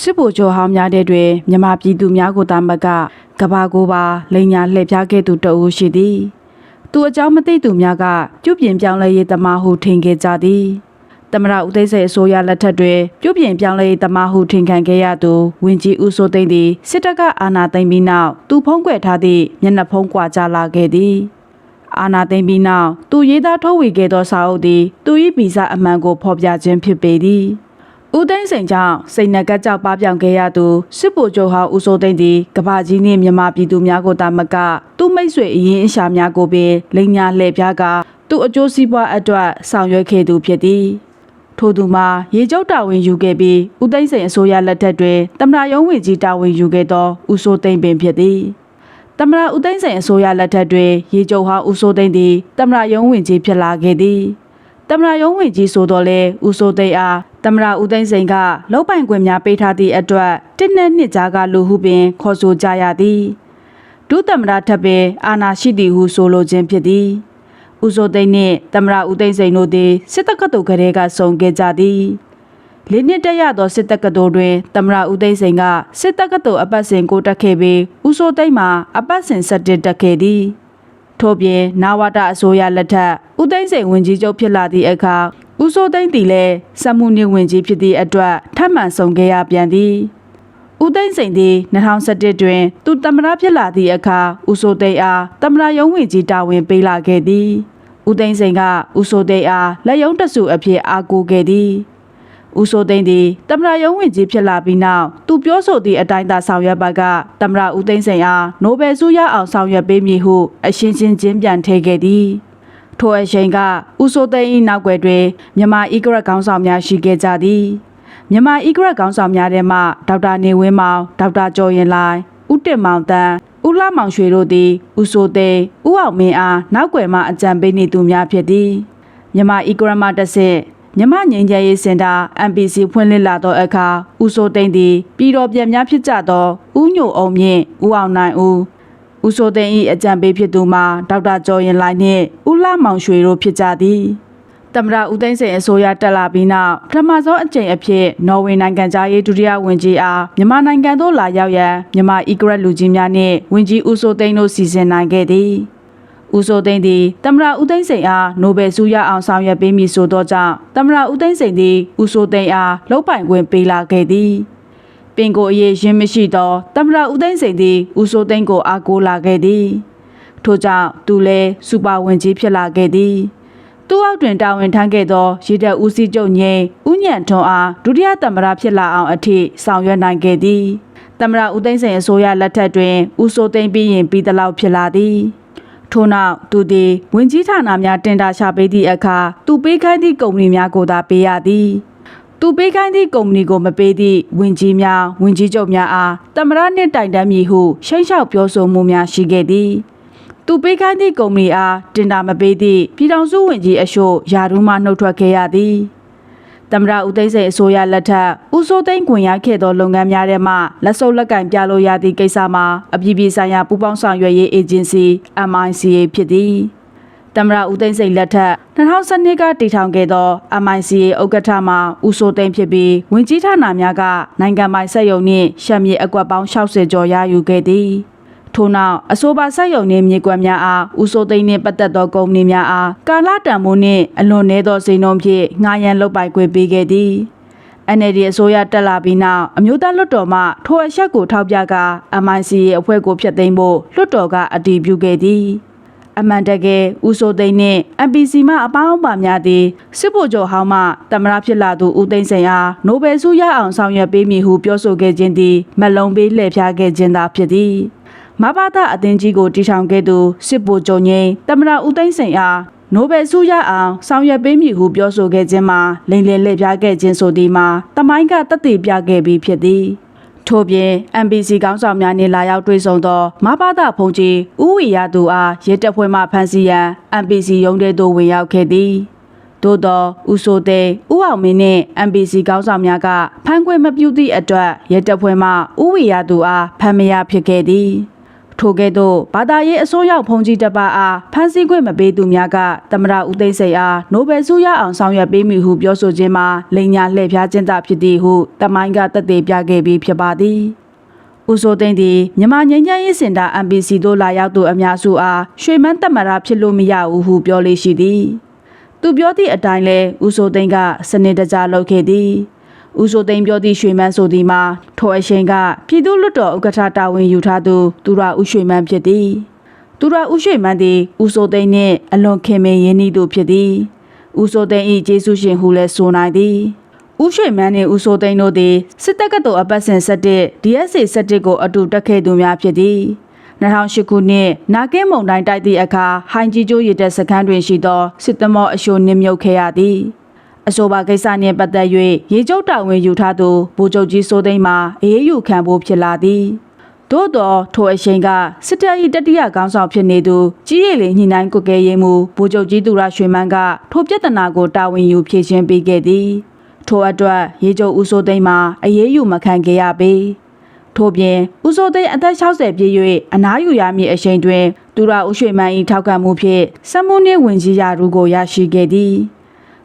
စစ်ဗိုလ်ချုပ်ဟောင်းများတဲ့တွင်မြန်မာပြည်သူများကိုတာမကကဘာကိုပါလိန်ညာလှည့်ဖျားခဲ့သူတအူးရှိသည်သူအကြောင်းမသိသူများကပြုပြင်ပြောင်းလဲရေးတမဟုထင်ခဲ့ကြသည်တမရဦးသိန်းစိန်အစိုးရလက်ထက်တွင်ပြုပြင်ပြောင်းလဲရေးတမဟုထင်ခံခဲ့ရသူဝင်းကြီးဦးစိုးသိန်းသည်စစ်တပ်ကအာဏာသိမ်းပြီးနောက်သူဖုံးကွယ်ထားသည့်မျက်နှာဖုံးကွာကြလာခဲ့သည်အာနာသိမ့်ပြီးနောက်သူရေးသားထုတ်ဝေခဲ့သောစာအုပ်သည်သူ၏ဗီဇအမှန်ကိုဖော်ပြခြင်းဖြစ်ပေသည် ဦးသိန်းစိန်ကြောင့်စိတ်နှကက်ကြောက်ပါပြောင်ခဲ့ရသူစစ်ဗိုလ်ချုပ်ဟောင်းဦးစိုးသိန်းသည်ကဘာကြီးနှင့်မြန်မာပြည်သူများကိုတာမကသူမိတ်ဆွေအရင်အရှာများကိုပင်လိန်ညာလှည့်ပြားကသူအကျိုးစီးပွားအတွက်ဆောင်ရွက်ခဲ့သူဖြစ်သည်ထို့သူမှာရေကျုပ်တာဝန်ယူခဲ့ပြီးဦးသိန်းစိန်အစိုးရလက်ထက်တွင်တမနာယုံဝင်ကြီးတာဝန်ယူခဲ့သောဦးစိုးသိန်းပင်ဖြစ်သည်တမရဦးသိန်းစိန်အစိုးရလက်ထက်တွင်ရေကျုပ်ဟောင်းဦးစိုးသိန်းသည်တမရယုံဝင်ကြီးဖြစ်လာခဲ့သည်တမရယုံဝင်ကြီးဆိုတော့လေဦးစိုးသိန်းအား တမရဦးသိန်းစိန်ကလောက်ပိုင်ခွင့်များပေးထားသည့်အတွက်တစ်နှစ်နှစ်ကြားကလူဟုပင်ခေါ်ဆိုကြရသည်ဒုတမရထပ်ပင်အာနာရှိသည်ဟုဆိုလိုခြင်းဖြစ်သည်ဦးစိုးသိန်းနှင့်တမရဦးသိန်းစိန်တို့သည်စစ်တပ်ကတူကလေးကစုံခဲ့ကြသည်လေးနှစ်တက်ရသောစစ်တပ်ကတော်တွင်တမရဦးသိန်းစိန်ကစစ်တပ်ကတော်အပတ်စဉ်ကိုတက်ခဲ့ပြီးဦးစိုးသိန်းမှာအပတ်စဉ်ဆက်တက်တက်ခဲ့သည်ထို့ပြင်နာဝတအစိုးရလက်ထက်ဦးသိန်းစိန်ဝင်ကြီးချုပ်ဖြစ်လာသည့်အခါ ဦးစိုးသိန်းသည်လည်းစက်မှုနှင့်ဝင်ကြီးဖြစ်သည့်အတွက်ထပ်မံဆောင်ခဲ့ရပြန်သည်ဦးသိန်းစိန်သည်2017တွင် သူတမရဖြစ်လာသည့်အခါဦးစိုးသိန်းအားတမရရုံးဝင်ကြီးတာဝန်ပေးလာခဲ့သည်ဦးသိန်းစိန်ကဦးစိုးသိန်းအားလက်ယုံတဆူအဖြစ်အားကိုးခဲ့သည်ဦးစိုးသိန်းသည်တမရယုံဝင်ကြီးဖြစ်လာပြီးနောက်သူပြောဆိုသည့်အတိုင်းသာဆောင်ရွက်ပါကတမရဦးသိန်းစိန်အားနိုဘယ်ဆုရအောင်ဆောင်ရွက်ပေးမည်ဟုအရှင်းရှင်းချင်းပြန်ထည့်ခဲ့သည် ထိုအချိန်ကဦးစိုးသိန်း၏နောက်ွယ်တွင်မြန်မာအီဂရက်ခေါင်းဆောင်များရှိခဲ့ကြသည်မြန်မာအီဂရက်ခေါင်းဆောင်များထဲမှဒေါက်တာနေဝင်းမောင်ဒေါက်တာကျော်ရင်လိုင်ဦးတင်မောင်တန်းဦးလှမောင်ရွှေတို့သည်ဦးစိုးသိန်းဦးအောင်မင်းအားနောက်ွယ်မှအကြံပေးနေသူများဖြစ်သည်မြန်မာအီဂရမတစ်ဆင့်မြမငြိမ်းချမ်းရေးစင်တာ MPC ဖွင့်လှစ်လာသောအခါဦးစိုးသိန်းသည်ပြည်တော်ပြန်များဖြစ်ကြသောဦးညိုအောင်မြင့်ဦးအောင်နိုင်ဦး ဦးစိုးသိန်း၏အကြံပေးဖြစ်သူမှာဒေါက်တာကျော်ရင်လိုင်နှင့်ဦးလှမောင်ရွှေတို့ဖြစ်ကြသည်တမရဦးသိန်းစိန်အစိုးရတက်လာပြီးနောက်ပထမဆုံးအကြိမ်အဖြစ်နော်ဝေနိုင်ငံသားရေးဒုတိယဝန်ကြီးအားမြန်မာနိုင်ငံသို့လာရောက်ရန်မြန်မာအီဂရက်လူကြီးများနှင့်ဝန်ကြီးဦးစိုးသိန်းတို့စီစဉ်နိုင်ခဲ့သည်ဦးစိုးသိန်းသည်တမရဦးသိန်းစိန်အားနိုဘယ်ဆုရအောင်ဆောင်ရွက်ပေးမည်ဆိုသောကြောင့်တမရဦးသိန်းစိန်သည်ဦးစိုးသိန်းအားလှုပ်ပိုင်ခွင့်ပေးလာခဲ့သည် ပင်ကိုအရေးရင်းမရှိသောတမရဦးသိန်းစိန်သည်ဦးစိုးသိန်းကိုအားကိုးလာခဲ့သည်ထို့ကြောင့်သူလည်းစူပါဝင်ကြီးဖြစ်လာခဲ့သည်သူ့အောက်တွင်တာဝန်ထမ်းခဲ့သောရေတပ်ဦးစီးချုပ်ငိမ့်ဦးညံထွန်းအားဒုတိယတမရဖြစ်လာအောင်အထိဆောင်ရွက်နိုင်ခဲ့သည်တမရဦးသိန်းစိန်အစိုးရလက်ထက်တွင်ဦးစိုးသိန်းပြီးရင်ပြီးသလောက်ဖြစ်လာသည်ထို့နောက်သူသည်ဝင်ကြီးဌာနများတင်ဒါရှာပေးသည့်အခါသူပေးခိုင်းသည့်ကုမ္ပဏီများကိုသာပေးရသည် သူပေးခိုင်းသည့်ကုမ္ပဏီကိုမပေးသည့်ဝင်ကြီးများဝင်ကြီးချုပ်များအားတမရနှင့်တိုင်တန်းမည်ဟုရှိန့်လျှောက်ပြောဆိုမှုများရှိခဲ့သည်သူပေးခိုင်းသည့်ကုမ္ပဏီအားတင်ဒါမပေးသည့်ပြည်ထောင်စုဝင်ကြီးအရှို့ယာရုမှနှုတ်ထွက်ခဲ့ရသည်တမရဦးသိန်းစိန်အစိုးရလက်ထက်ဦးစိုးသိန်းခွင်ရခဲ့သောလုပ်ငန်းများထဲမှလက်စုပ်လက်ကင်ပြလို့ရသည့်ကိစ္စမှာအပြည်ပြည်ဆိုင်ရာပူးပေါင်းဆောင်ရွက်ရေးအေဂျင်စီ MICA ဖြစ်သည် တမရဦးသိန်းစိန်လက်ထက်2012ကတည်ထောင်ခဲ့သော MICA ဥက္ကဋ္ဌမှဦးစိုးသိန်းဖြစ်ပြီးဝင်ကြီးဌာနများကနိုင်ငံပိုင်စက်ရုံနှင့်ရှမ်းမြေအကွက်ပေါင်း60ကျော်ရယူခဲ့သည်ထို့နောက်အဆိုပါဆက်ယုံနှင့်မြေကွက်များအားဦးစိုးသိန်းနှင့်ပတ်သက်သောကုမ္ပဏီများအားကာလတန်မိုးနှင့်အလွန်နည်းသောစိန်နှုန်းဖြင့်ငှားရမ်းလုပ်ပိုင်ခွင့်ပေးခဲ့သည် NLD အစိုးရတက်လာပြီးနောက်အမျိုးသားလွှတ်တော်မှထိုအချက်ကိုထောက်ပြက MIC ရဲ့အဖွဲ့ကိုဖျက်သိမ်းဖို့လွှတ်တော်ကအတည်ပြုခဲ့သည် အမှန်တကယ်ဦးစိုးသိန်းနှင့် MPC မှအပေါင်းအပါများသည်စစ်ဗိုလ်ချုပ်ဟောင်းမှတမရဖြစ်လာသူဦးသိန်းစိန်အားနိုဘယ်ဆုရအောင်ဆောင်ရွက်ပေးမည်ဟုပြောဆိုခဲ့ခြင်းသည်မလုံးပေးလှည့်ဖျားခဲ့ခြင်းသာဖြစ်သည်မဘာသာအသင်းကြီးကိုတီထောင်ခဲ့သူစစ်ဗိုလ်ချုပ်ငိမ့်တမရဦးသိန်းစိန်အားနိုဘယ်ဆုရအောင်ဆောင်ရွက်ပေးမည်ဟုပြောဆိုခဲ့ခြင်းမှာလိန်လည်လှည့်ပြားခဲ့ခြင်းဆိုသည်မှာတမိုင်းကတသက်ပြခဲ့ပြီးဖြစ်သည် ထို့ပြင် MBC ကောင်းဆောင်များနှင့်လာရောက်တွေ့ဆုံသောမဘာသာဖုန်ကြီးဦးဝီရသူအားရဲတပ်ဖွဲ့မှဖမ်းဆီးရန် MBC ရုံးထဲသို့ဝင်ရောက်ခဲ့သည်သို့သောဦးစိုးသိန်းဦးအောင်မင်းနှင့် MBC ကောင်းဆောင်များကဖမ်းခွင့်မပြုသည့်အတွက်ရဲတပ်ဖွဲ့မှဦးဝီရသူအားဖမ်းမရဖြစ်ခဲ့သည် ထိုကဲ့သို့ဘာသာရေးအစိုးရဖုန်ကြီးတစ်ပါးအားဖမ်းဆီးခွင့်မပေးသူများကသမရဦးသိန်းစိန်အားနိုဘယ်ဆုရအောင်ဆောင်ရွက်ပေးမိဟုပြောဆိုခြင်းမှာလိန်ညာလှည့်ဖျားခြင်းသာဖြစ်သည်ဟုတမိုင်းကတသက်ပြခဲ့ပြီးဖြစ်ပါသည်ဦးစိုးသိန်းသည်မြန်မာငြိမ်းချမ်းရေးစင်တာ MPC သို့လာရောက်သူအများစုအားရွှေမန်းတက်မရာဖြစ်လို့မရဘူးဟုပြောလေးရှိသည်သူပြောသည့်အတိုင်းလဲဦးစိုးသိန်းကစနစ်တကျလုပ်ခဲ့သည် ဦးစိုးသိန်းပြောသည့်ရွှေမန်းဆိုသည်မှာထိုအရှိန်ကပြည်သူ့လွတ်တော်ဥက္ကဋ္ဌတာဝန်ယူထားသူသူရဦးရွှေမန်းဖြစ်သည်သူရဦးရွှေမန်းသည်ဦးစိုးသိန်းနှင့်အလွန်ခင်မင်ရင်းနှီးသူဖြစ်သည်ဦးစိုးသိန်း၏ကျေးဇူးရှင်ဟုလည်းဆိုနိုင်သည်ဦးရွှေမန်းနှင့်ဦးစိုးသိန်းတို့သည်စစ်တပ်ကတော်အပတ်စဉ်7 DSA 7ကိုအတူတက်ခဲ့သူများဖြစ်သည်2008ခုနှစ်နာကင်းမုံတိုင်းတိုက်သည့်အခါဟိုင်ကြီးကျိုးရတဲ့စခန်းတွင်ရှိသောစစ်သမောအရှိုနှင်းမြုပ်ခဲ့ရသည် အဆိုပါကိစ္စနှင့်ပတ်သက်၍ရေကျုပ်တာဝန်ယူထားသူဗိုလ်ချုပ်ကြီးစိုးသိန်းမှာအေးအေးယူခံဖို့ဖြစ်လာသည်သို့သောထိုအချိန်ကစစ်တပ်၏တတိယခေါင်းဆောင်ဖြစ်နေသူကြီးရည်လေညှိနှိုင်းကွက်ကဲရေးမှုဗိုလ်ချုပ်ကြီးသူရရွှေမန်းကထိုပြဿနာကိုတာဝန်ယူဖြေရှင်းပေးခဲ့သည်ထိုအတွက်ရေကျုပ်ဦးစိုးသိန်းမှာအရေးယူမခံခဲ့ရပေထို့ပြင်ဦးစိုးသိန်းအသက်60ပြည့်၍အနားယူရမည့်အချိန်တွင်သူရဦးရွှေမန်း၏ထောက်ခံမှုဖြင့်စက်မှုနှင့်ဝင်ကြီးရာထူးကိုရရှိခဲ့သည်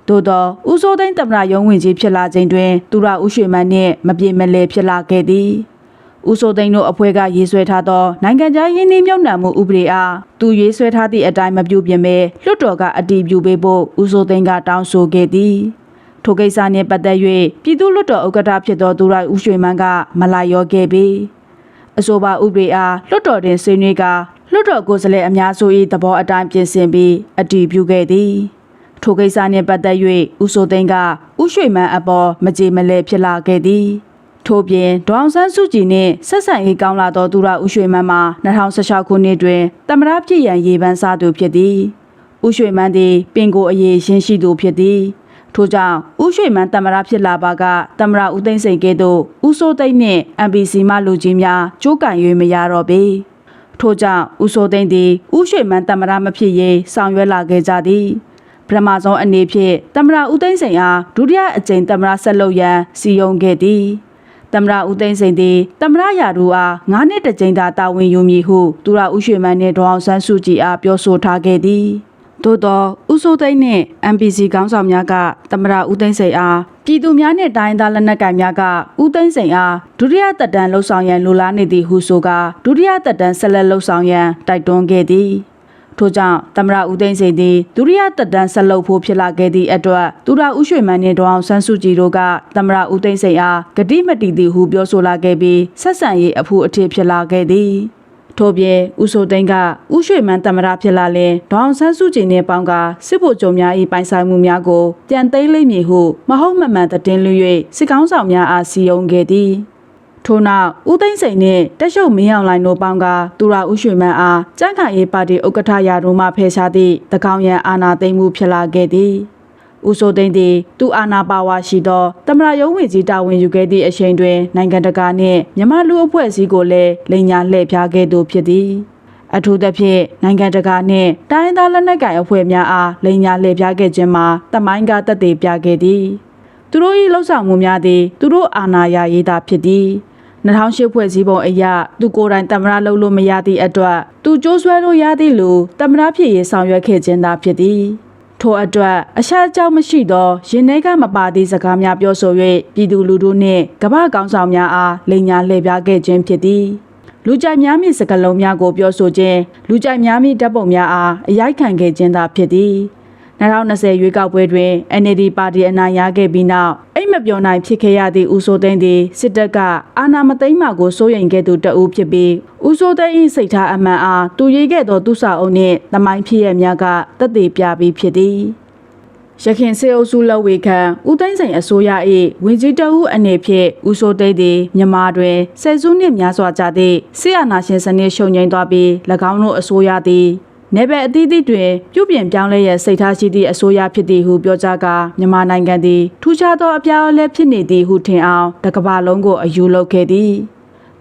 သို့သောဦးစိုးသိန်းတမရယုံဝင်ကြီးဖြစ်လာခြင်းတွင်သူရဦးရွှေမန်းနှင့်မပြေမလည်ဖြစ်လာခဲ့သည်ဦးစိုးသိန်းတို့အဖွဲ့ကရေးဆွဲထားသောနိုင်ငံခြားရင်းနှီးမြှုပ်နှံမှုဥပဒေအားသူရေးဆွဲထားသည့်အတိုင်းမပြုပြင်ဘဲလွှတ်တော်ကအတည်ပြုပေးဖို့ဦးစိုးသိန်းကတောင်းဆိုခဲ့သည်ထိုကိစ္စနှင့်ပတ်သက်၍ပြည်သူ့လွှတ်တော်ဥက္ကဋ္ဌဖြစ်သောသူရဦးရွှေမန်းကမလာရောခဲ့ပေအဆိုပါဥပဒေအားလွှတ်တော်တွင်ဆွေးနွေးကာလွှတ်တော်ကိုယ်စားလှယ်အများစု၏သဘောအတိုင်းပြင်ဆင်ပြီးအတည်ပြုခဲ့သည် ထိုကိစ္စနှင့်ပတ်သက်၍ဦးစိုးသိန်းကဦးရွှေမန်းအပေါ်မကြေမလဲဖြစ်လာခဲ့သည်ထို့ပြင်ဒေါအောင်ဆန်းစုကြည်နှင့်ဆက်ဆံရေးကောင်းလာသောသူရဦးရွှေမန်းမှာ2016ခုနှစ်တွင်တမရပြည်ရန်ရေပန်းစားသူဖြစ်သည်ဦးရွှေမန်းသည်ပင်ကိုအရေးရှင်းရှိသူဖြစ်သည်ထို့ကြောင့်ဦးရွှေမန်းတမရဖြစ်လာပါကတမရဦးသိန်းစိန်ကဲ့သို့ဦးစိုးသိန်းနှင့် MPC မှလူကြီးများကြိုးကန်၍မရတော့ပေထို့ကြောင့်ဦးစိုးသိန်းသည်ဦးရွှေမန်းတမရမဖြစ်ရေးဆောင်ရွက်လာခဲ့ကြသည် ပထမဆုံးအနေဖြင့်တမရဦးသိန်းစိန်အားဒုတိယအကြိမ်တမရဆက်လုပ်ရန်စီယုံခဲ့သည်တမရဦးသိန်းစိန်သည်တမရရာထူးအား၅နှစ်တစ်ကြိမ်သာတာဝန်ယူမည်ဟုသူရဦးရွှေမန်းနှင့်ဒေါအောင်ဆန်းစုကြည်အားပြောဆိုထားခဲ့သည်သို့သောဦးစိုးသိန်းနှင့် MPC ခေါင်းဆောင်များကသမရဦးသိန်းစိန်အားပြည်သူများနှင့်တိုင်းသားလက်နက်ကိုင်များကဦးသိန်းစိန်အားဒုတိယသက်တမ်းလှုပ်ဆောင်ရန်လိုလားနေသည်ဟုဆိုကာဒုတိယသက်တမ်းဆက်လက်လှုပ်ဆောင်ရန်တိုက်တွန်းခဲ့သည် ထို့ကြောင့်သမရဦးသိန်းစိန်သည်ဒုတိယသက်တမ်းဆက်လုပ်ဖို့ဖြစ်လာခဲ့သည့်အတွက်သူရဦးရွှေမန်းနှင့်ဒေါအောင်ဆန်းစုကြည်တို့ကသမရဦးသိန်းစိန်အားဂတိမတီသည်ဟုပြောဆိုလာခဲ့ပြီးဆက်ဆံရေးအဖူအထစ်ဖြစ်လာခဲ့သည်ထို့ပြင်ဦးစိုးသိန်းကဦးရွှေမန်းတမရဖြစ်လာလဲဒေါအောင်ဆန်းစုကြည်နဲ့ပေါင်းကစစ်ဗိုလ်ချုပ်များ၏ပိုင်ဆိုင်မှုများကိုပြန်သိမ်းလိမ့်မည်ဟုမဟုတ်မမှန်သတင်းလွှ၍စစ်ကောင်းဆောင်များအားစီယုံခဲ့သည် ထို့နောက်ဦးသိန်းစိန်နှင့်တက်ရှုပ်မင်းအောင်လှိုင်တို့ပေါင်းကသူရဦးရွှေမန်းအားကြန့်ခိုင်ရေးပါတီဥက္ကဋ္ဌရာထူးမှဖယ်ရှားသည့်တကောင်ရန်အာဏာသိမ်းမှုဖြစ်လာခဲ့သည်ဦးစိုးသိန်းသည်သူအာနာပါဝါရှိသောတမရယုံဝင်ကြီးတာဝန်ယူခဲ့သည့်အချိန်တွင်နိုင်ငံတကာနှင့်မြန်မာလူအဖွဲ့အစည်းကိုလည်းလိန်ညာလှည့်ဖျားခဲ့သူဖြစ်သည်အထူးသဖြင့်နိုင်ငံတကာနှင့်တိုင်းသားလက်နက်ကိုင်အဖွဲ့များအားလိန်ညာလှည့်ဖျားခဲ့ခြင်းမှာတမိုင်းကတက်သေးပြခဲ့သည် သူတို့၏လှုပ်ဆောင်မှုများသည်သူတို့အာဏာရရေးတာဖြစ်သည်2008ဖွဲ့စည်းပုံအရသူကိုယ်တိုင်တမရလုပ်လို့မရသည့်အတွက်သူကြိုးဆွဲလို့ရသည့်လူတမရဖြစ်ရေးဆောင်ရွက်ခဲ့ခြင်းသာဖြစ်သည်ထိုအတွက်အရှားအကြောင်းမရှိသောရင်ထဲကမပါသည့်စကားများပြောဆို၍ပြည်သူလူထုနှင့်ကမ္ဘာကောင်းဆောင်များအားလိန်ညာလှည့်ပြားခဲ့ခြင်းဖြစ်သည်လူကြိုက်များမည့်စကားလုံးများကိုပြောဆိုခြင်းလူကြိုက်များမည့်ဓာတ်ပုံများအားအရိုက်ခံခဲ့ခြင်းသာဖြစ်သည် 2020ရွေးကောက်ပွဲတွင် NLD ပါတီအနိုင်ရခဲ့ပြီးနောက်အိမ်မပြောနိုင်ဖြစ်ခဲ့ရသည့်ဦးစိုးသိန်းသည်စစ်တပ်ကအာဏာမသိမ်းမှကိုစိုးရိမ်ခဲ့သူတအူးဖြစ်ပြီးဦးစိုးသိန်း၏စိတ်ထားအမှန်အားသူရေးခဲ့သောသူစာအုပ်နှင့်သမိုင်းဖြစ်ရများကတက်သေးပြပြီးဖြစ်သည်ရခင်စေအုပ်စုလက်ဝေခံဦးသိန်းစိန်အစိုးရ၏ဝင်ကြီးတအုပ်အနေဖြင့်ဦးစိုးသိန်းသည်မြန်မာတွင်ဆယ်စုနှစ်များစွာကြာသည့်ဆီယနာရှင်စနစ်ရှုံငိမ့်သွားပြီး၎င်းတို့အစိုးရသည် နေပယ်အသီးသီးတွင်ပြုပြင်ပြောင်းလဲရစိတ်ထားရှိသည့်အစိုးရဖြစ်သည်ဟုပြောကြားကာမြန်မာနိုင်ငံသည်ထူးခြားသောအပြောင်းအလဲဖြစ်နေသည်ဟုထင်အောင်တစ်ကမ္ဘာလုံးကိုအယူလုပ်ခဲ့သည်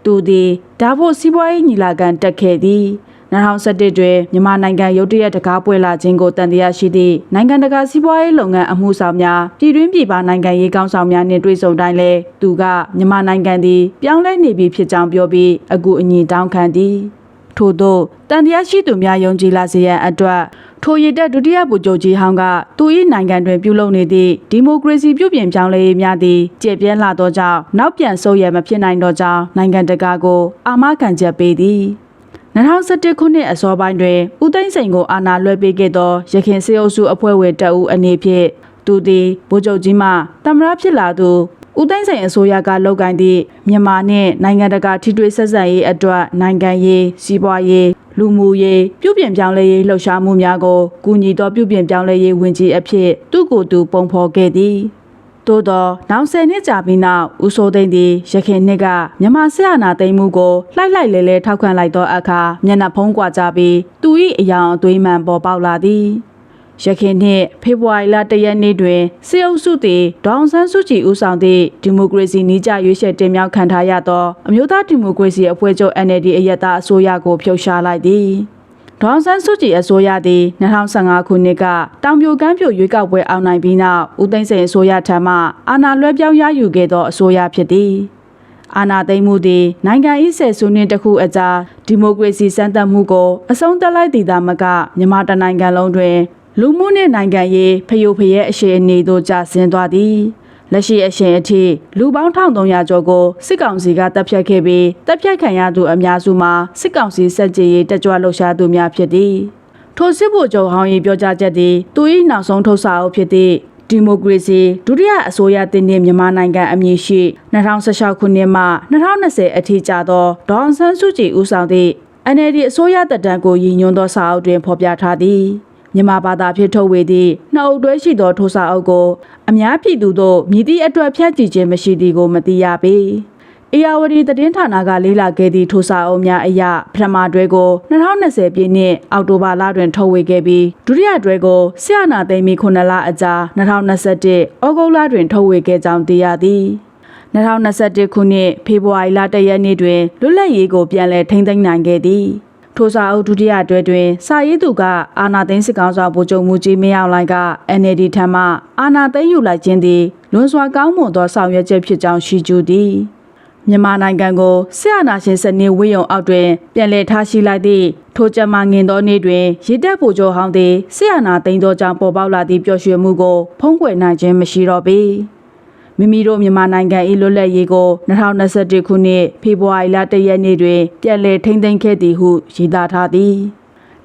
သူသည်ဒါဖို့စီးပွားရေးညီလာခံတက်ခဲ့သည်2017တွင်မြန်မာနိုင်ငံရုတ်တရက်တကားပွဲလာခြင်းကိုတန်တရားရှိသည့်နိုင်ငံတကာစီးပွားရေးလုပ်ငန်းအမှုဆောင်များပြည်တွင်းပြည်ပနိုင်ငံရေးကောင်းဆောင်များနှင့်တွေ့ဆုံတိုင်းလဲသူကမြန်မာနိုင်ငံသည်ပြောင်းလဲနေပြီဖြစ်ကြောင်းပြောပြီးအကူအညီတောင်းခံသည် ထို့သောတန်တရားရှိသူများယုံကြည်လာစေရန်အတွက်ထိုရည်တက်ဒုတိယဗိုလ်ချုပ်ကြီးဟောင်းကသူ၏နိုင်ငံတွင်ပြုလုပ်နေသည့်ဒီမိုကရေစီပြုပြင်ပြောင်းလဲရေးများသည်ကျေပြင်းလာသောကြောင့်နောက်ပြန်ဆုတ်ရမဖြစ်နိုင်သောကြောင့်နိုင်ငံတကာကိုအာမခံချက်ပေးသည်2011ခုနှစ်အစောပိုင်းတွင်ဦးသိန်းစိန်ကိုအာဏာလွှဲပေးခဲ့သောရခိုင်စေအုပ်စုအဖွဲ့ဝင်တအူအနေဖြင့်သူသည်ဗိုလ်ချုပ်ကြီးမှတမရဖြစ်လာသူ ဦးသိန်းစိန်အစိုးရကလုပ်ကိုင်သည့်မြန်မာနှင့်နိုင်ငံတကာထိတွေ့ဆက်ဆံရေးအတွက်နိုင်ငံရေးစီးပွားရေးလူမှုရေးပြုပြင်ပြောင်းလဲရေးလှုပ်ရှားမှုများကိုကူညီသောပြုပြင်ပြောင်းလဲရေးဝန်ကြီးအဖြစ်သူ့ကိုယ်သူပုံဖော်ခဲ့သည်သို့သောနောက်ဆယ်နှစ်ကြာပြီးနောက်ဦးစိုးသိန်းသည်ရခိုင်နှစ်ကမြန်မာစစ်အာဏာသိမ်းမှုကိုလှိုက်လိုက်လဲလဲထောက်ခံလိုက်သောအခါမျက်နှာဖုံးကွာကြပြီးသူ၏အယောင်အသွေးမှန်ပေါ်ပေါက်လာသည် ရခိုင်နှစ်ဖေဖော်ဝါရီလတရက်နေ့တွင်စေအုပ်စုသည်ဒေါအောင်ဆန်းစုကြည်ဦးဆောင်သည့်ဒီမိုကရေစီနီးကျရွေးချယ်တင်မြှောက်ခံထားရသောအမျိုးသားဒီမိုကရေစီအဖွဲ့ချုပ် NLD အယက်သားအစိုးရကိုဖျောက်ရှားလိုက်သည်ဒေါအောင်ဆန်းစုကြည်အစိုးရသည်2015ခုနှစ်ကတောင်ပြိုကမ်းပြိုရွေးကောက်ပွဲအောင်နိုင်ပြီးနောက်ဦးသိန်းစိန်အစိုးရထံမှအာဏာလွှဲပြောင်းရယူခဲ့သောအစိုးရဖြစ်သည်အာဏာသိမ်းမှုသည်နိုင်ငံ၏ဆယ်စုနှစ်တစ်ခုအကြာဒီမိုကရေစီစံတတ်မှုကိုအဆုံးသတ်လိုက်သည်သာမကမြန်မာတနိုင်ငံလုံးတွင် လူမှုနှင့်နိုင်ငံရေးဖျို့ဖျဲအရှိအနေသို့ကျဆင်းသွားသည်လက်ရှိအရှင်အထိလူပေါင်း1300ကျော်ကိုစစ်ကောင်စီကတပ်ဖြတ်ခဲ့ပြီးတပ်ဖြတ်ခံရသူအများစုမှာစစ်ကောင်စီစက်ကြေးရေးတက်ကြွလှုပ်ရှားသူများဖြစ်သည်ထိုစစ်ဗိုလ်ချုပ်ဟောင်း၏ပြောကြားချက်သည်သူ၏နောက်ဆုံးထုတ်စာအုပ်ဖြစ်သည့်ဒီမိုကရေစီဒုတိယအစိုးရတင်တဲ့မြန်မာနိုင်ငံအမည်ရှိ2016ခုနှစ်မှ2020အထိကြာသောဒေါအောင်ဆန်းစုကြည်ဦးဆောင်သည့် NLD အစိုးရတပ်တန်းကိုရည်ညွှန်းသောစာအုပ်တွင်ဖော်ပြထားသည် မြန်မာဘာသာဖြင့်ထုတ်ဝေသည့်နှစ်အုပ်တွဲရှိသောထိုစာအုပ်ကိုအများပြည်သူတို့မြည်သည့်အတွက်ဖြန့်ကြည့်ခြင်းမရှိသည်ကိုမသိရပေ။အေယာဝတီသတင်းဌာနကလေးလာခဲ့သည့်ထိုစာအုပ်များအရပထမတွဲကို2020ပြည့်နှစ်အောက်တိုဘာလတွင်ထုတ်ဝေခဲ့ပြီးဒုတိယတွဲကိုဆရာနာသိမ်းပြီး9လအကြာ2021ဩဂုတ်လတွင်ထုတ်ဝေခဲ့ကြောင်းသိရသည်2021ခုနှစ်ဖေဖော်ဝါရီလတရက်နေ့တွင်လွတ်လပ်ရေးကိုပြန်လည်ထိန်းသိမ်းနိုင်ခဲ့သည် ထိုစာအုပ်ဒုတိယတွဲတွင်စာရေးသူကအာနာသိန်းစစ်ကောင်ဆောင်ဗိုလ်ချုပ်မူကြီးမင်းအောင်လှိုင်က NLD ထံမှအာနာသိန်းယူလိုက်ခြင်းသည်လွန်စွာကောင်းမွန်သောဆောင်ရွက်ချက်ဖြစ်ကြောင်းရှိကြသည်မြန်မာနိုင်ငံကိုဆရာနာရှင်စနစ်ဝေယုံအောက်တွင် ပြန်လည်ထားရှိလိုက်သည့်ထိုကြမှာငင်သောနေ့တွင်ရစ်တက်ဗိုလ်ချုပ်ဟောင်းသည်ဆရာနာသိမ်းသောကြောင့်ပေါ်ပေါက်လာသည့်ပျော်ရွှင်မှုကိုဖုံးကွယ်နိုင်ခြင်းမရှိတော့ပေ မိမိတို့မြန်မာနိုင်ငံ၏လွတ်လပ်ရေးကို2021ခုနှစ်ဖေဖော်ဝါရီလ1ရက်နေ့တွင်ပြန်လည်ထိန်းသိမ်းခဲ့သည်ဟုရည်သားထားသည်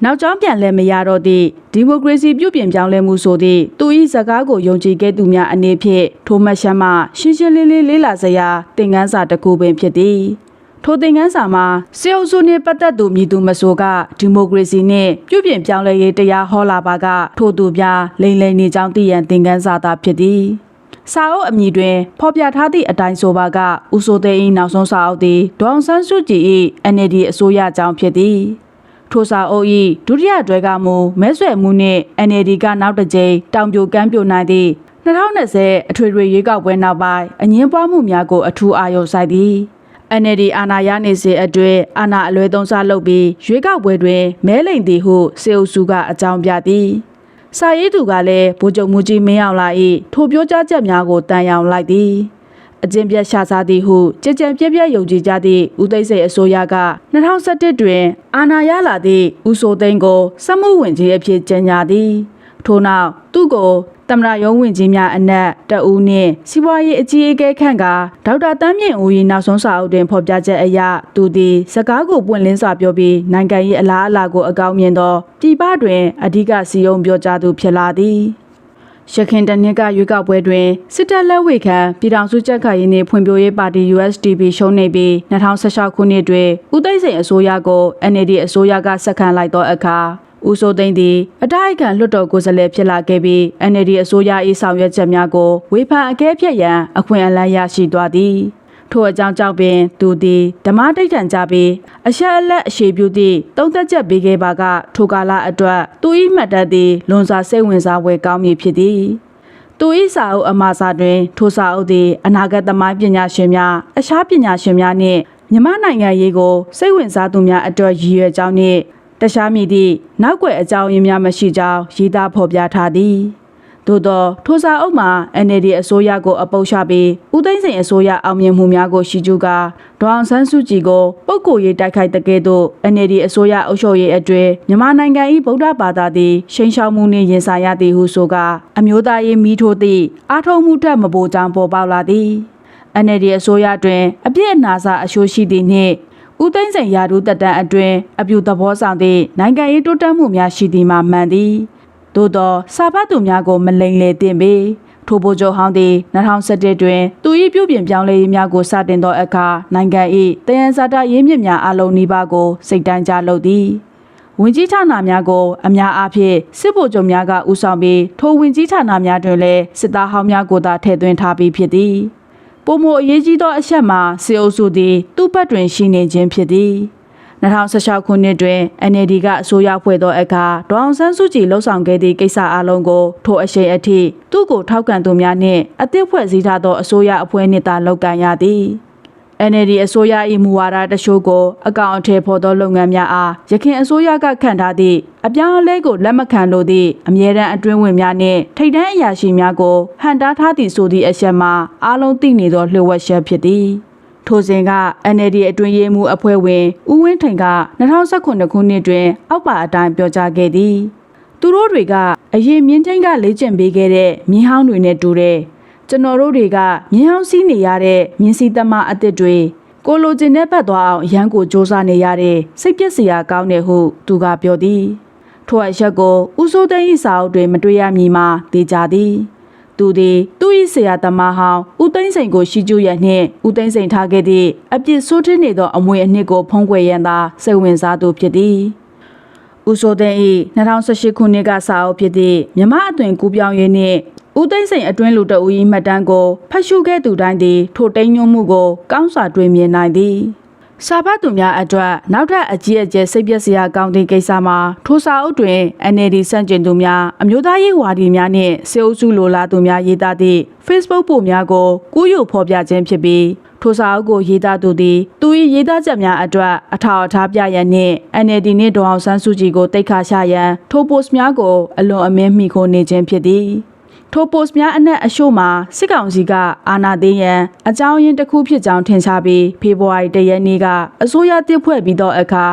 နောက်ကျောင်းပြန်လဲမရတော့သည့်ဒီမိုကရေစီပြုပြင်ပြောင်းလဲမှုဆိုသည့်သူ၏ဇကားကိုယုံကြည်ခဲ့သူများအနေဖြင့်ထိုမှတ်ချက်မှရှင်းရှင်းလင်းလင်းလေးလာစရာသင်ခန်းစာတစ်ခုပင်ဖြစ်သည်ထိုသင်ခန်းစာမှာစေအုပ်စုနှင့်ပတ်သက်သူမည်သူမဆိုကဒီမိုကရေစီနှင့်ပြုပြင်ပြောင်းလဲရေးတရားဟောလာပါကထိုသူများလိမ့်လိမ့်နေကြောင်းသိရန်သင်ခန်းစာသာဖြစ်သည် စာအုပ်အမည်တွင်ဖော်ပြထားသည့်အတိုင်းဆိုပါကဦးစိုးသိန်း၏နောက်ဆုံးစာအုပ်သည်ဒေါအောင်ဆန်းစုကြည်၏ NLD အစိုးရကြောင့်ဖြစ်သည်ထိုစာအုပ်၏ဒုတိယတွဲကမူမဲဆွယ်မှုနှင့် NLD ကနောက်တစ်ကြိမ်တောင်ပြိုကမ်းပြိုနိုင်သည့်2020အထွေထွေရွေးကောက်ပွဲနောက်ပိုင်းအငင်းပွားမှုများကိုအထူးအာရုံစိုက်သည် NLD အာဏာရနေစေအတွင်းအာဏာအလွဲသုံးစားလုပ်ပြီးရွေးကောက်ပွဲတွင်မဲလိမ်သည်ဟုစေအုပ်စုကအကြောင်းပြသည် စာရေးသူကလည်းဗိုလ်ချုပ်မူကြီးမင်းအောင်လာ၏ထိုပြောကြားချက်များကိုတန်ရောင်လိုက်သည်အကျင့်ပြတ်ရှာစားသည်ဟုကြည်ကြံပြည့်ပြည့်ယုံကြည်ကြသည့်ဦးသိန်းစိန်အစိုးရက2017တွင် အာဏာရလာသည့်ဦးစိုးသိန်းကိုစက်မှုဝင်ကြီးအဖြစ်ကြေညာသည်ထို့နောက်သူ့ကို တမရယုံဝင်ကြီးများအနက်တအူးနှင့်စီးပွားရေးအကြီးအကဲခန့်ကဒေါက်တာတန်းမြင့်ဦး၏နောက်ဆုံးစာအုပ်တွင်ဖော်ပြချက်အရသူသည်စကားကိုပွင့်လင်းစွာပြောပြီးနိုင်ငံရေးအလားအလာကိုအကောင်းမြင်သောပြည်ပတွင်အဓိကစီယုံပြောကြားသူဖြစ်လာသည်ရခိုင်တနစ်ကရွေးကောက်ပွဲတွင်စစ်တပ်လက်ဝေခံပြည်ထောင်စုကြက်ခါရင်းနှင့်ဖွံ့ဖြိုးရေးပါတီ USDP ရှုံးနေပြီး2016ခုနှစ်တွင်ဦးသိန်းစိန်အစိုးရကို NLD အစိုးရကဆက်ခံလိုက်သောအခါ ဦးစိုးသိန်းသည်အတိုက်အခံလွှတ်တော်ကိုယ်စားလှယ်ဖြစ်လာခဲ့ပြီး NLD အစိုးရ၏ဆောင်ရွက်ချက်များကိုဝေဖန်အကဲဖြတ်ရန်အခွင့်အလမ်းရရှိသွားသည်ထိုအကြောင်းကြောင့်ပင်သူသည်ဓမ္မတိတ်တန်ကြပြီးအရှက်အလက်အရှိပြုသည့်တုံးသက်ချက်ပေးခဲ့ပါကထိုကာလအတွက်သူ၏မှတ်တမ်းသည်လွန်စွာစိတ်ဝင်စားဖွယ်ကောင်းမည်ဖြစ်သည်သူ၏စာအုပ်အမှာစာတွင် ထိုစာအုပ်သည်အနာဂတ်သမိုင်းပညာရှင်များအခြားပညာရှင်များနှင့်မြန်မာနိုင်ငံရေးကိုစိတ်ဝင်စားသူများအတွက်ရည်ရွယ်ကြောင်းနှင့် တခြားမည်သည့်နောက်ွယ်အကြောင်းရင်းများမရှိကြောင်းရေးသားဖော်ပြထားသည်သို့သောထိုစာအုပ်မှာ NLD အစိုးရကိုအပုပ်ချပြီးဦးသိန်းစိန်အစိုးရအောင်မြင်မှုများကိုရှိကျူးကာဒေါအောင်ဆန်းစုကြည်ကိုပုတ်ကိုရေးတိုက်ခိုက်တဲ့ကဲ့သို့ NLD အစိုးရအုပ်ချုပ်ရေးအတွင်းမြန်မာနိုင်ငံ၏ဗုဒ္ဓဘာသာသည်ရှိန်ရှောင်မှုနှင့်ရင်ဆိုင်ရသည်ဟုဆိုကာအမျိုးသားရေးမိထိုးသည့်အားထုတ်မှုထက်မပိုကြောင်းပေါ်ပေါက်လာသည် NLD အစိုးရတွင်အပြည့်အနာစာအရှိုးရှိသည့်နှင့် ဦးသိန်းစိန်ရာထူးတက်တန်းအတွင်းအပြုသဘောဆောင်သည့်နိုင်ငံရေးတိုးတက်မှုများရှိသည်မှာမှန်သည်သို့သောစာဖတ်သူများကိုမလိမ်လည်သင့်ပေထို့ဗိုလ်ချုပ်ဟောင်းသည်2017တွင်သူ၏ပြုပြင်ပြောင်းလဲရေးများကိုစတင်သောအခါနိုင်ငံ၏တယံဇာတာရင်းမြစ်များအလုံးနီးပါးကိုစိတ်တမ်းကြလုပ်သည်ဝင်ကြီးဌာနများကိုအများအားဖြင့်စစ်ဗိုလ်ချုပ်များကဦးဆောင်ပြီးထိုဝင်ကြီးဌာနများတွင်လည်းစစ်သားဟောင်းများကိုသာထည့်သွင်းထားပြီးဖြစ်သည် ပုံမအရေးကြီးသောအချက်မှာစေအုပ်စုသည်သူ့ဘက်တွင်ရှိနေခြင်းဖြစ်သည်2016ခုနှစ်တွင် NLD ကအစိုးရဖွဲ့သောအခါဒေါအောင်ဆန်းစုကြည်လှုပ်ဆောင်ခဲ့သည့်ကိစ္စအလုံးကိုထိုအရှိန်အထိသူ့ကိုထောက်ခံသူများနှင့်အသစ်ဖွဲ့စည်းထားသောအစိုးရအဖွဲ့နှင့်သာလုပ်ကိုင်ရသည် NLD အစိုးရ၏မူဝါဒတချို့ကိုအကောင့်အထည်ဖော်သောလုပ်ငန်းများအားရခိုင်အစိုးရကခန့်ထားသည့်အပြောင်းအလဲကိုလက်မခံလိုသည့်အမြဲတမ်းအတွင်းဝင်များနှင့်ထိပ်တန်းအရာရှိများကိုဟန်တားထားသည့်ဆိုသည့်အချက်မှာအားလုံးသိနေသောလျှို့ဝှက်ချက်ဖြစ်သည်ထိုစဉ်က NLD အတွင်းရေးမှူးအဖွဲ့ဝင်ဦးဝင်းထိန်က2019ခုနှစ်တွင် အောက်ပါအတိုင်းပြောကြားခဲ့သည်သူတို့တွေကအရင်မြင်းချင်းကလေ့ကျင့်ပေးခဲ့တဲ့မြင်းဟောင်းတွေနဲ့တူတယ် ကျွန်တော်တို့တွေကမြင်းဟောင်းစီးနေရတဲ့မြင်းစီသမားအစ်စ်တွေကိုလိုချင်တဲ့ဘက်သွားအောင်ရန်ကိုစ조사နေရတဲ့စိတ်ပျက်စရာကောင်းတယ်ဟုသူကပြောသည်ထိုအချက်ကိုဦးစိုးသိန်း၏စာအုပ်တွင်မတွေ့ရမည်မှာသိကြသည်သူသည်သူ၏ဆရာသမားဟောင်းဦးသိန်းစိန်ကိုရှိကျူးရနှင့်ဦးသိန်းစိန်ထားခဲ့သည့်အပြစ်ဆိုးထင်းနေသောအမွေအနှစ်ကိုဖုံးကွယ်ရန်သာစိတ်ဝင်စားသူဖြစ်သည်ဦးစိုးသိန်း၏2018ခုနှစ်ကစာအုပ်ဖြစ်သည့်မြမအသွင်ကူးပြောင်းရေးနှင့် ဦးသိန်းစိန်အတွင်းလူတအူ၏မှတ်တမ်းကိုဖတ်ရှုခဲ့သူတိုင်းသည်ထိုတိမ်ညွတ်မှုကိုကောင်းစွာတွေ့မြင်နိုင်သည်စာဖတ်သူများအတွက်နောက်ထပ်အကြီးအကျယ်စိတ်ပျက်စရာကောင်းသည့်ကိစ္စမှာထိုစာအုပ်တွင် NLD စန့်ကျင်သူများအမျိုးသားရေးဝါဒီများနှင့်စေအုပ်စုလိုလားသူများရေးသားသည့် Facebook ပို့များကိုကူးယူဖော်ပြခြင်းဖြစ်ပြီးထိုစာအုပ်ကိုရေးသားသူသည်သူ၏ရေးသားချက်များအတွက်အထောက်အထားပြရန်နှင့် NLD နှင့်ဒေါအောင်ဆန်းစုကြည်ကိုတိတ်ခါချရန်ထို post များကိုအလွန်အမင်းမိခိုနေခြင်းဖြစ်သည် ထို post များအနက်အရှို့မှာစစ်ကောင်စီကအာဏာသိမ်းရန်အကြောင်းရင်းတစ်ခုဖြစ်ကြောင်းထင်ရှားပြီးဖေဖော်ဝါရီတရက်နေ့ကအစိုးရတစ်ဖွဲ့ပြီးသောအခါ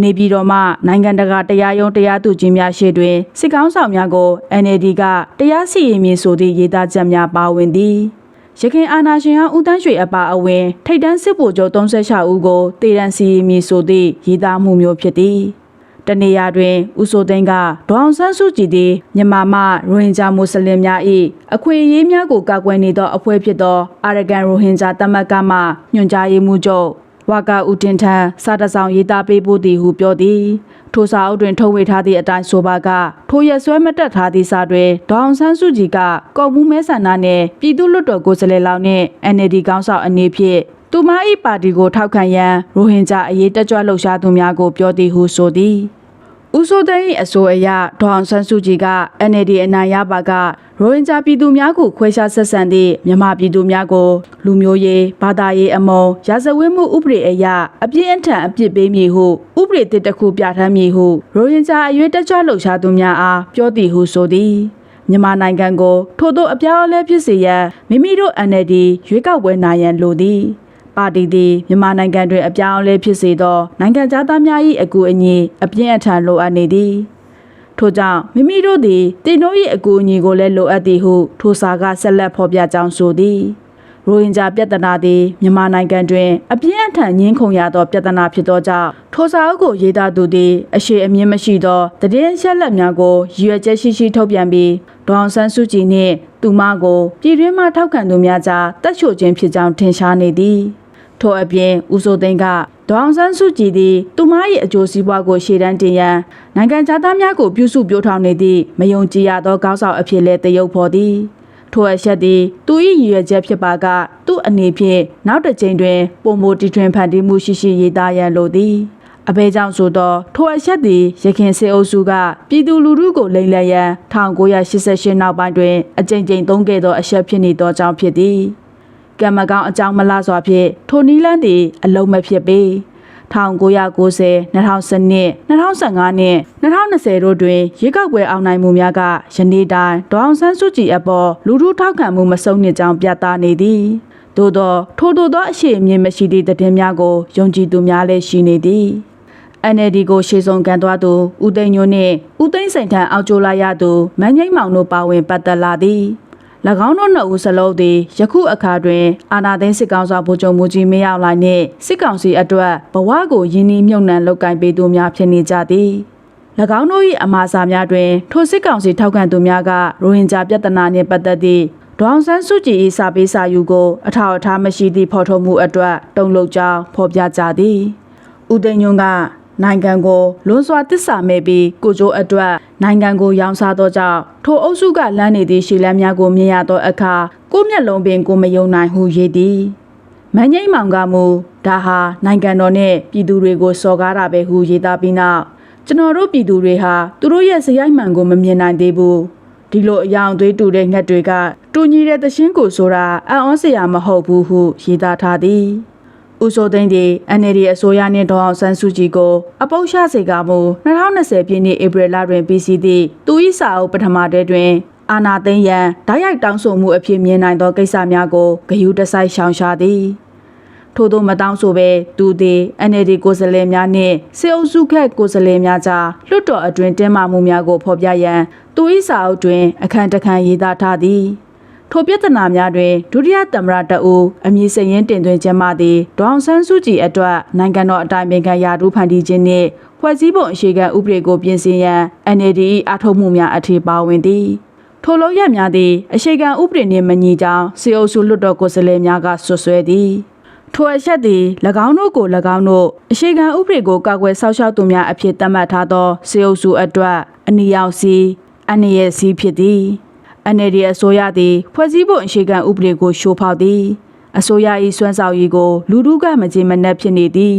နေပြည်တော်မှနိုင်ငံတကာတရားရုံးတရားသူကြီးများရှေ့တွင်စစ်ကောင်းဆောင်များကို NLD ကတရားစီရင်မည်ဆိုသည့်ရေးသားချက်များပါဝင်သည်ရခိုင်အာဏာရှင်ဟောင်းဦးတန်းရွှေအပါအဝင်ထိတ်တန်းစစ်ဗိုလ်ချုပ်36ဦးကိုတေရန်စီရင်မည်ဆိုသည့်ရေးသားမှုမျိုးဖြစ်သည် တနေရာတွင်ဦးစိုးသိန်းကဒေါအောင်ဆန်းစုကြည်သည်မြန်မာမှရိုဟင်ဂျာမွတ်စလင်များ၏အခွင့်အရေးများကိုကာကွယ်နေသောအဖွဲ့ဖြစ်သောအာရကန်ရိုဟင်ဂျာတမတ်ကမှညွှန်ကြားရေးမှူးချုပ်ဝါကာဦးတင်ထန်းစာတစောင်ရေးသားပေးဖို့သည်ဟုပြောသည်ထိုစာအုပ်တွင်ထုတ်ဝေထားသည့်အတိုင်းဆိုပါကထိုရက်စွဲမတက်ထားသည့်စာတွင်ဒေါအောင်ဆန်းစုကြည်ကကော်မှုမဲဆန္ဒနှင့်ပြည်သူ့လွှတ်တော်ကိုယ်စားလှယ်လောင်းနှင့် NLD ကောင်းဆောင်အနေဖြင့် သူမ၏ပါတီကိုထောက်ခံရန်ရိုဟင်ဂျာအရေးတက်ကြွလှုပ်ရှားသူများကိုပြောသည်ဟုဆိုသည်ဦးစိုးသိန်း၏အဆိုအရဒေါအောင်ဆန်းစုကြည်က NLD အနိုင်ရပါကရိုဟင်ဂျာပြည်သူများကိုခွဲခြားဆက်ဆံသည့်မြန်မာပြည်သူများကို လူမျိုးရေးဘာသာရေးအမုံရာဇဝတ်မှုဥပဒေအရအပြင်းအထန်အပြစ်ပေးမည်ဟုဥပဒေတစ်တစ်ခုပြဋ္ဌာန်းမည်ဟုရိုဟင်ဂျာအရွေးတက်ကြွလှုပ်ရှားသူများအားပြောသည်ဟုဆိုသည်မြန်မာနိုင်ငံကိုထို့သောအပြောင်းအလဲဖြစ်စေရန်မိမိတို့ NLD ရွေးကောက်ပွဲနိုင်ရန်လိုသည် ပါတီသည်မြန်မာနိုင်ငံတွင်အပြောင်းအလဲဖြစ်စေသောနိုင်ငံသားများ၏အကူအညီအပြင်းအထန်လိုအပ်နေသည်ထို့ကြောင့်မိမိတို့သည်တင်တို့၏အကူအညီကိုလည်းလိုအပ်သည်ဟုထိုစာကဆက်လက်ဖော်ပြကြောင်းဆိုသည်ရိုဟင်ဂျာပြဿနာသည်မြန်မာနိုင်ငံတွင်အပြင်းအထန်ညှင်းခုန်ရသောပြဿနာဖြစ်သောကြောင့်ထိုစာအုပ်ကိုရေးသားသူသည်အရှိအမြင့်မရှိသောတည်င်းချက်လက်များကိုရည်ရွယ်ချက်ရှိရှိထုတ်ပြန်ပြီးဒေါအောင်ဆန်းစုကြည်နှင့်သူမကိုပြည်တွင်းမှထောက်ခံသူများကြားတက်ချိုခြင်းဖြစ်ကြောင်းထင်ရှားနေသည် ထို့အပြင်ဦးစိုးသိန်းကဒေါအောင်ဆန်းစုကြည်သည်သူမ၏အကျိုးစီးပွားကိုရှေ့တန်းတင်ရန်နိုင်ငံသားများကိုပြုစုပြောထောင်နေသည့်မယုံကြည်ရသောကောင်းဆောင်အဖြစ်လဲတရုပ်ဖော်သည်ထိုအချက်သည်သူ၏ရည်ရွယ်ချက်ဖြစ်ပါကသူ့အနေဖြင့်နောက်တစ်ကြိမ်တွင်ပုံမတီထွင်ဖန်တီးမှုရှိရှိရေးသားရန်လိုသည်အဘဲကြောင့်ဆိုတော့ထိုအချက်သည်ရခင်စေအုပ်စုကပြည်သူလူထုကိုလိမ်လည်ရန်1988နောက်ပိုင်းတွင်အကြိမ်ကြိမ်သုံးခဲ့သောအချက်ဖြစ်နေသောကြောင့်ဖြစ်သည် ကံမကောင်းအကြောင်းမလားစွာဖြင့်ထိုနီးလန်းသည်အလုံးမဖြစ်ပေ1990 2012 2015နဲ့2020တို့တွင်ရွေးကောက်ပွဲအောင်နိုင်မှုများကယနေ့တိုင်ဒေါအောင်ဆန်းစုကြည်အပေါ်လူထုထောက်ခံမှုမဆုံးနှင့်ကြောင်းပြသနေသည်သို့သောထို့သောသောအရှိအမြင့်မရှိသည့်သတင်းများကိုယုံကြည်သူများလည်းရှိနေသည် NLD ကိုရှေ့ဆုံးကန်သွားသူဦးသိန်းညွန့်နှင့်ဦးသိန်းစိန်ထံအောက်ကျိုးလာရသူမန်းငိမ့်မောင်တို့ပါဝင်ပတ်သက်လာသည်၎ င်းတို့နှစ်ဦးစလုံးသည်ယခုအခါတွင် အာနာသိန်းစစ်ကောင်ဆောင်ဗိုလ်ချုပ်မူကြီးမင်းအောင်လှိုင်နှင့်စစ်ကောင်စီအတွက်ဘဝကိုရင်းနှီးမြှုပ်နှံလုပ်ကိုင်ပေးသူများဖြစ်နေကြသည်၎င်းတို့၏အမှားစာများတွင်ထိုစစ်ကောင်စီထောက်ခံသူများကရိုဟင်ဂျာပြဿနာနှင့်ပတ်သက်သည့်ဒေါအောင်ဆန်းစုကြည်၏စာပေးစာယူကိုအထောက်အထားမရှိသည့်ဖော်ထုတ်မှုအတွက်တုံ့လုပ်ကြောင်းဖော်ပြကြသည်ဦးသိန်းညွန့်က နိုင်ငံကိုလွန်စွာတစ္ဆာမဲ့ပြီးကိုကျိုးအတွက်နိုင်ငံကိုရောင်းစားသောကြောင့်ထိုအုပ်စုကလမ်းနေသည့်ရှီလန်းများကိုမြင်ရသောအခါကိုမျက်လုံးပင်ကိုမယုံနိုင်ဟုရေးသည်မန်ငိမ့်မောင်ကမူဒါဟာနိုင်ငံတော်နဲ့ပြည်သူတွေကိုစော်ကားတာပဲဟုရေးသားပြီးနောက်ကျွန်တော်တို့ပြည်သူတွေဟာသူတို့ရဲ့စရိုက်မှန်ကိုမမြင်နိုင်သေးဘူးဒီလိုအယောင်သွေးတူတဲ့ငှက်တွေကတူညီတဲ့သရှင်ကိုဆိုတာအံ့ဩစရာမဟုတ်ဘူးဟုရေးသားထားသည် ဦးစိုးသိန်းဒီ NLD အစိုးရနှင့်ဒေါအောင်ဆန်းစုကြည်ကိုအပုပ်ရှစေကမူ2020ပြည့်နှစ်ဧပြီလတွင်ပြီးစီးသည့်သူ၏စာအုပ်ပထမတဲတွင်အာနာသိန်းရန်ဓာတ်ရိုက်တောင်းဆိုမှုအဖြစ်မြင်နိုင်သောကိစ္စများကိုဂယုတစိုက်ရှောင်ရှားသည်ထို့သောမတောင်းဆိုပဲသူသည် NLD ကိုယ်စားလှယ်များနှင့်စေအုပ်စုခက်ကိုယ်စားလှယ်များကြားလွှတ်တော်အတွင်းတင်းမာမှုများကိုဖော်ပြရန်သူ၏စာအုပ်တွင်အခမ်းတခမ်းရေးသားထားသည် ထိုပြဿနာများတွင်ဒုတိယသမ္မတတအူအမည်စရင်တင်သွင်းခြင်းမှသည်ဒေါအောင်ဆန်းစုကြည်အတွက်နိုင်ငံတော်အတိုင်ပင်ခံရာထူးဖန်တီးခြင်းနှင့်ဖွဲ့စည်းပုံအခြေခံဥပဒေကိုပြင်ဆင်ရန် NLD ၏အထောက်မှုများအထည်ပါဝင်သည်ထိုလုံးရက်များသည်အခြေခံဥပဒေနှင့်မညီကြောင်းစေအုပ်စုလွှတ်တော်ကိုယ်စားလှယ်များကဆွဆွဲသည်ထိုအချက်သည်၎င်းတို့ကို၎င်းတို့အခြေခံဥပဒေကိုကာကွယ်စောင့်ရှောက်သူများအဖြစ်သတ်မှတ်ထားသောစေအုပ်စုအတွက်အနီရောင်စီအနည်းရစီဖြစ်သည် NLD အစိုးရသည်ဖွဲ့စည်းပုံအခြေခံဥပဒေကိုရှိုးဖောက်သည်အစိုးရ၏စွမ်းဆောင်ရည်ကိုလူထုကမကြေမနက်ဖြစ်နေသည်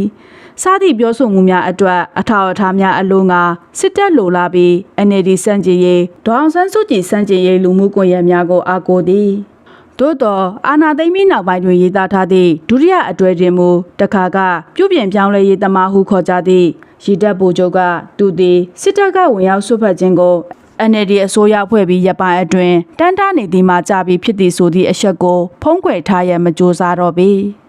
စသည့်ပြောဆိုမှုများအတွက်အထောက်အထားများအလုံးကစစ်တပ်လိုလာပြီး NLD စန့်ကျင်ရေးဒေါအောင်ဆန်းစုကြည်စန့်ကျင်ရေးလူမှုကွန်ရက်များကိုအားကိုးသည်သို့တော့အာနာသိမ့်ပြီးနောက်ပိုင်းတွင်ရေးသားထားသည့်ဒုတိယအတွဲတင်မူတခါကပြုပြင်ပြောင်းလဲရေးသမားဟုခေါ်ကြသည့်ရည်တပ်ဗိုလ်ချုပ်ကသူသည်စစ်တပ်ကဝင်ရောက်ဆွတ်ဖက်ခြင်းကို NLD အစိုးရဖွဲ့ပြီးရပ်ပိုင်းအတွင်းတန်းတားနေသည်မှာကြာပြီဖြစ်သည်ဆိုသည့်အချက်ကိုဖုံးကွယ်ထားရန်မကြိုးစားတော့ပေ။